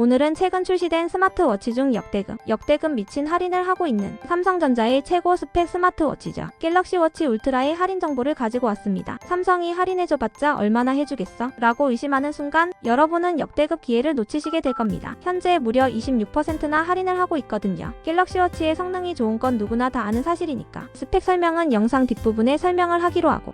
오늘은 최근 출시된 스마트워치 중 역대급, 역대급 미친 할인을 하고 있는 삼성전자의 최고 스펙 스마트워치죠. 갤럭시 워치 울트라의 할인 정보를 가지고 왔습니다. 삼성이 할인해줘봤자 얼마나 해주겠어? 라고 의심하는 순간 여러분은 역대급 기회를 놓치시게 될 겁니다. 현재 무려 26%나 할인을 하고 있거든요. 갤럭시 워치의 성능이 좋은 건 누구나 다 아는 사실이니까. 스펙 설명은 영상 뒷부분에 설명을 하기로 하고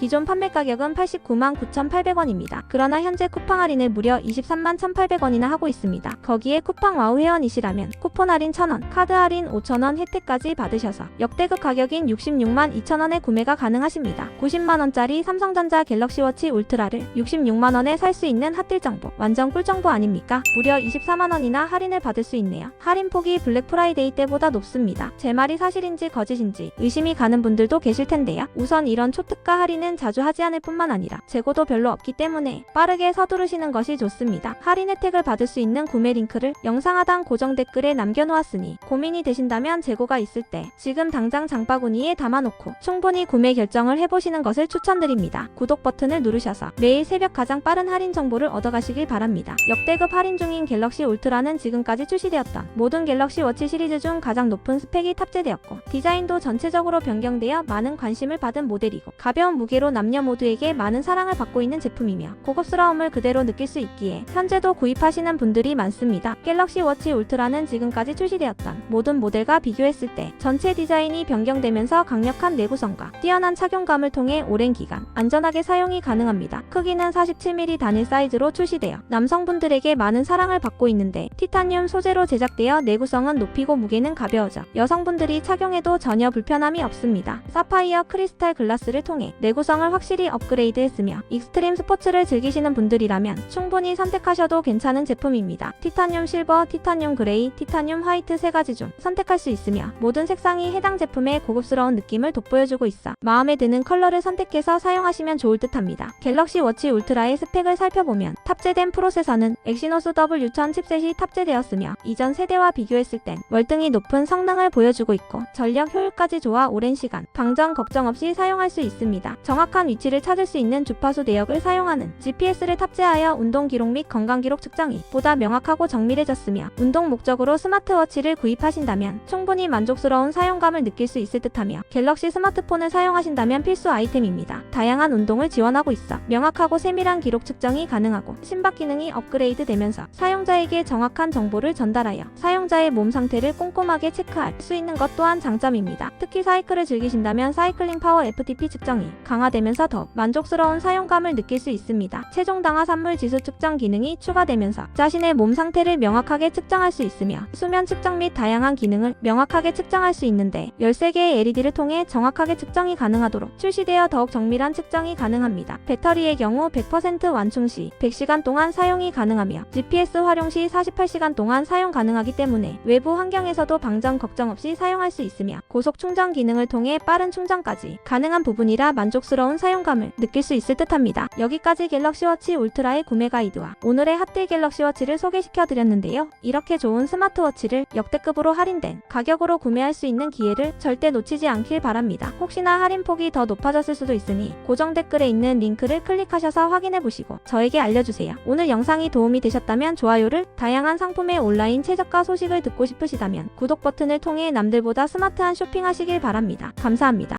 기존 판매 가격은 89만 9,800원입니다. 그러나 현재 쿠팡 할인을 무려 23만 1,800원이나 하고 있습니다. 거기에 쿠팡 와우 회원이시라면 쿠폰 할인 1,000원, 카드 할인 5,000원 혜택까지 받으셔서 역대급 가격인 66만 2,000원에 구매가 가능하십니다. 90만원짜리 삼성전자 갤럭시 워치 울트라를 66만원에 살 수 있는 핫딜 정보. 완전 꿀 정보 아닙니까? 무려 24만원이나 할인을 받을 수 있네요. 할인 폭이 블랙 프라이데이 때보다 높습니다. 제 말이 사실인지 거짓인지 의심이 가는 분들도 계실 텐데요. 우선 이런 초특가 할인은 자주 하지 않을 뿐만 아니라 재고도 별로 없기 때문에 빠르게 서두르시는 것이 좋습니다. 할인 혜택을 받을 수 있는 구매 링크를 영상 하단 고정 댓글에 남겨놓았으니 고민이 되신다면 재고가 있을 때 지금 당장 장바구니에 담아놓고 충분히 구매 결정을 해보시는 것을 추천드립니다. 구독 버튼을 누르셔서 매일 새벽 가장 빠른 할인 정보를 얻어가시길 바랍니다. 역대급 할인 중인 갤럭시 울트라는 지금까지 출시되었던 모든 갤럭시 워치 시리즈 중 가장 높은 스펙이 탑재되었고 디자인도 전체적으로 변경되어 많은 관심을 받은 모델이고 가벼운 무게 로 남녀 모두에게 많은 사랑을 받고 있는 제품이며 고급스러움을 그대로 느낄 수 있기에 현재도 구입하시는 분들이 많습니다. 갤럭시 워치 울트라는 지금까지 출시되었던 모든 모델과 비교했을 때 전체 디자인이 변경되면서 강력한 내구성과 뛰어난 착용감을 통해 오랜 기간 안전하게 사용이 가능합니다. 크기는 47mm 단일 사이즈로 출시되어 남성분들에게 많은 사랑을 받고 있는데 티타늄 소재로 제작되어 내구성은 높이고 무게는 가벼워져 여성분들이 착용해도 전혀 불편함이 없습니다. 사파이어 크리스탈 글라스를 통해 내구 성을 확실히 업그레이드했으며 익스트림 스포츠를 즐기시는 분들이라면 충분히 선택하셔도 괜찮은 제품입니다. 티타늄 실버, 티타늄 그레이, 티타늄 화이트 세 가지 중 선택할 수 있으며 모든 색상이 해당 제품의 고급스러운 느낌을 돋보여주고 있어 마음에 드는 컬러를 선택해서 사용하시면 좋을 듯합니다. 갤럭시 워치 울트라의 스펙을 살펴보면 탑재된 프로세서는 엑시노스 W1000 칩셋이 탑재되었으며 이전 세대와 비교했을 땐 월등히 높은 성능을 보여주고 있고 전력 효율까지 좋아 오랜 시간 방전 걱정 없이 사용할 수 있습니다. 정확한 위치를 찾을 수 있는 주파수 내역을 사용하는 GPS를 탑재하여 운동 기록 및 건강 기록 측정이 보다 명확하고 정밀해졌으며 운동 목적으로 스마트워치를 구입하신다면 충분히 만족스러운 사용감을 느낄 수 있을 듯하며 갤럭시 스마트폰을 사용하신다면 필수 아이템입니다. 다양한 운동을 지원하고 있어 명확하고 세밀한 기록 측정이 가능하고 심박 기능이 업그레이드 되면서 사용자에게 정확한 정보를 전달하여 사용자의 몸 상태를 꼼꼼하게 체크할 수 있는 것 또한 장점입니다. 특히 사이클을 즐기신다면 사이클링 파워 FTP 측정이 강 화되면서 더 만족스러운 사용감을 느낄 수 있습니다. 최종 당화 산물 지수 측정 기능이 추가되면서 자신의 몸 상태를 명확하게 측정할 수 있으며 수면 측정 및 다양한 기능을 명확하게 측정할 수 있는데 13개의 LED를 통해 정확하게 측정이 가능하도록 출시되어 더욱 정밀한 측정이 가능합니다. 배터리의 경우 100% 완충 시 100시간 동안 사용이 가능하며 GPS 활용 시 48시간 동안 사용 가능하기 때문에 외부 환경에서도 방전 걱정 없이 사용할 수 있으며 고속 충전 기능을 통해 빠른 충전까지 가능한 부분이라 만족스러운 사용감을 느낄 수 있을 듯합니다. 여기까지 갤럭시 워치 울트라의 구매 가이드와 오늘의 핫딜 갤럭시 워치를 소개시켜 드렸는데요. 이렇게 좋은 스마트워치를 역대급으로 할인된 가격으로 구매할 수 있는 기회를 절대 놓치지 않길 바랍니다. 혹시나 할인 폭이 더 높아졌을 수도 있으니 고정 댓글에 있는 링크를 클릭하셔서 확인해 보시고 저에게 알려주세요. 오늘 영상이 도움이 되셨다면 좋아요를 다양한 상품의 온라인 최저가 소식을 듣고 싶으시다면 구독 버튼을 통해 남들보다 스마트한 쇼핑하시길 바랍니다. 감사합니다.